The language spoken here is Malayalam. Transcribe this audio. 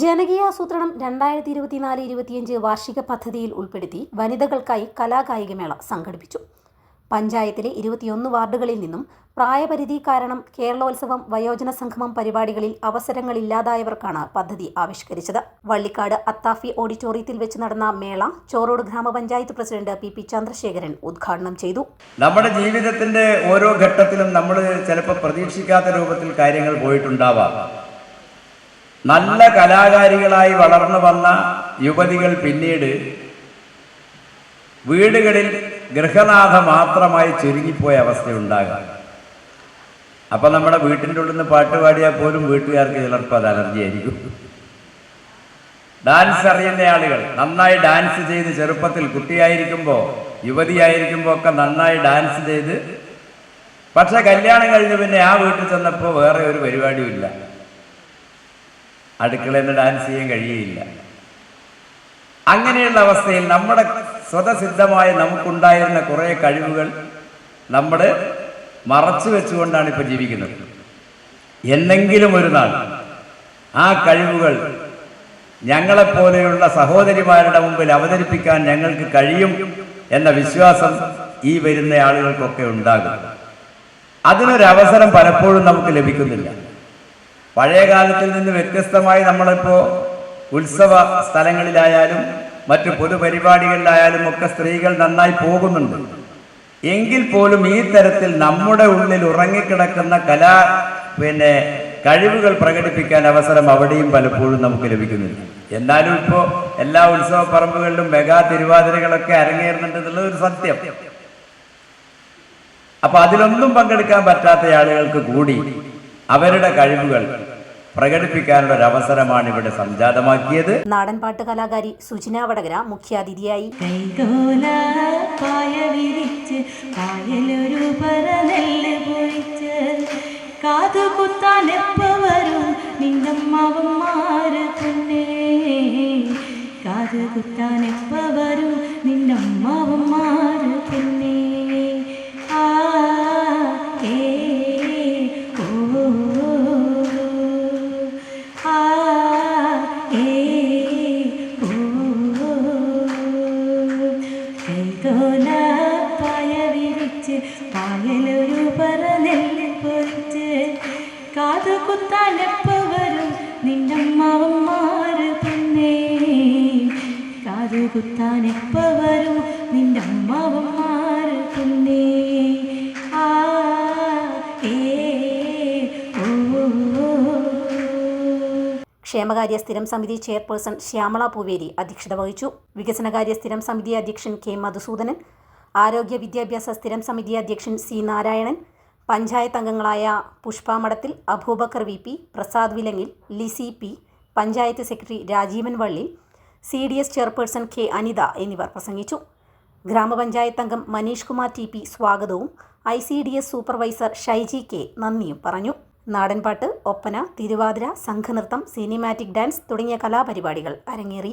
ജനകീയാസൂത്രണം രണ്ടായിരത്തി ഇരുപത്തിനാല് ഇരുപത്തിയഞ്ച് വാർഷിക പദ്ധതിയിൽ ഉൾപ്പെടുത്തി വനിതകൾക്കായി കലാകായികമേള സംഘടിപ്പിച്ചു. പഞ്ചായത്തിലെ ഇരുപത്തിയൊന്ന് വാർഡുകളിൽ നിന്നും പ്രായപരിധി കാരണം കേരളോത്സവം വയോജന സംഗമം പരിപാടികളിൽ അവസരങ്ങളില്ലാതായവർക്കാണ് പദ്ധതി ആവിഷ്കരിച്ചത്. വള്ളിക്കാട് അത്താഫി ഓഡിറ്റോറിയത്തിൽ വെച്ച് നടന്ന മേള ചോറോട് ഗ്രാമപഞ്ചായത്ത് പ്രസിഡന്റ് പി പി ചന്ദ്രശേഖരൻ ഉദ്ഘാടനം ചെയ്തു. നമ്മുടെ ജീവിതത്തിന്റെ ഓരോ ഘട്ടത്തിലും നമ്മൾ ചിലപ്പോൾ പ്രതീക്ഷിക്കാത്ത രൂപത്തിൽ കാര്യങ്ങൾ പോയിട്ടുണ്ടാവാം. നല്ല കലാകാരികളായി വളർന്നു വന്ന യുവതികൾ പിന്നീട് വീടുകളിൽ ഗൃഹനാഥ മാത്രമായി ചുരുങ്ങിപ്പോയ അവസ്ഥയുണ്ടാകാം. അപ്പൊ നമ്മുടെ വീട്ടിന്റെ ഉള്ളിൽ നിന്ന് പാട്ട് പാടിയാൽ പോലും വീട്ടുകാർക്ക് ചിലർക്കും അത് അലർജി ആയിരിക്കും ഡാൻസ് അറിയുന്ന ആളുകൾ നന്നായി ഡാൻസ് ചെയ്ത് ചെറുപ്പത്തിൽ കുട്ടിയായിരിക്കുമ്പോൾ യുവതിയായിരിക്കുമ്പോൾ ഒക്കെ നന്നായി ഡാൻസ് ചെയ്ത് പക്ഷെ കല്യാണം കഴിഞ്ഞ് പിന്നെ ആ വീട്ടിൽ ചെന്നപ്പോൾ വേറെ ഒരു പരിപാടിയും ഇല്ല അടുക്കളയിൽ നിന്ന് ഡാൻസ് ചെയ്യാൻ കഴിയുകയില്ല. അങ്ങനെയുള്ള അവസ്ഥയിൽ നമ്മുടെ സ്വതസിദ്ധമായി നമുക്കുണ്ടായിരുന്ന കുറേ കഴിവുകൾ നമ്മൾ മറച്ചു വെച്ചുകൊണ്ടാണ് ഇപ്പോൾ ജീവിക്കുന്നത്. എന്നെങ്കിലും ഒരു നാൾ ആ കഴിവുകൾ ഞങ്ങളെപ്പോലെയുള്ള സഹോദരിമാരുടെ മുമ്പിൽ അവതരിപ്പിക്കാൻ ഞങ്ങൾക്ക് കഴിയും എന്ന വിശ്വാസം ഈ വരുന്ന ആളുകൾക്കൊക്കെ ഉണ്ടാകും. അതിനൊരവസരം പലപ്പോഴും നമുക്ക് ലഭിക്കുന്നില്ല. പഴയ കാലത്തിൽ നിന്ന് വ്യത്യസ്തമായി നമ്മളിപ്പോൾ ഉത്സവ സ്ഥലങ്ങളിലായാലും മറ്റു പൊതുപരിപാടികളിലായാലും ഒക്കെ സ്ത്രീകൾ നന്നായി പോകുന്നുണ്ട്. എങ്കിൽ പോലും ഈ തരത്തിൽ നമ്മുടെ ഉള്ളിൽ ഉറങ്ങിക്കിടക്കുന്ന കലാ പിന്നെ കഴിവുകൾ പ്രകടിപ്പിക്കാൻ അവസരം അവിടെയും പലപ്പോഴും നമുക്ക് ലഭിക്കുന്നില്ല. എന്നാലും ഇപ്പോൾ എല്ലാ ഉത്സവ പറമ്പുകളിലും മെഗാ തിരുവാതിരകളൊക്കെ അരങ്ങേറുന്നുണ്ട് എന്നുള്ളത് ഒരു സത്യം. അപ്പൊ അതിലൊന്നും പങ്കെടുക്കാൻ പറ്റാത്ത ആളുകൾക്ക് കൂടി അവരുടെ കഴിവുകൾ പ്രകടിപ്പിക്കാനുള്ള ഒരു അവസരമാണ് ഇവിടെ സംജാതമാക്കിയത് നാടൻപാട്ട് കലാകാരി സുജിന വടകര മുഖ്യാതിഥിയായി. കൈകോല പായ വിരിച്ച് പായലൊരു പറ നെല്ല് പൊഴിച്ച്. കാതു കുത്താൻ എപ്പ വരും നിന്നമ്മാവന്മാര് തന്നെ. കാത് കുത്താൻ വരും വിരിച്ച് പായലൊരു പറ നെല്ല് പൊറിച്ച് കാതു കുത്താനെപ്പ വരും നിന്നമ്മാവന്മാര് പിന്നെ കാതു കുത്താനെപ്പ വരും? നിന്നമ്മാവന്മാര് പിന്നെ ആ ഓ. ക്ഷേമകാര്യ സ്ഥിരം സമിതി ചെയർപേഴ്സൺ ശ്യാമള പൂവേരി അധ്യക്ഷത വഹിച്ചു. വികസനകാര്യ സ്ഥിരം സമിതി അധ്യക്ഷൻ കെ മധുസൂദനൻ ആരോഗ്യ വിദ്യാഭ്യാസ സ്ഥിരം സമിതി അധ്യക്ഷൻ സി നാരായണൻ പഞ്ചായത്ത് അംഗങ്ങളായ Pushpa Madathil Abubakar V P Prasad Vilangil Lissy P panchayat secretary Rajeevan Valli C D S chairperson K Anitha എന്നിവർ പ്രസംഗിച്ചു. ഗ്രാമപഞ്ചായത്ത് അംഗം മനീഷ് കുമാർ ടി പി സ്വാഗതവും I C D S supervisor Shaiji K നന്ദിയും പറഞ്ഞു. നാടൻപാട്ട് ഒപ്പന തിരുവാതിര സംഘനൃത്തം സിനിമാറ്റിക് ഡാൻസ് തുടങ്ങിയ കലാപരിപാടികൾ അരങ്ങേറി.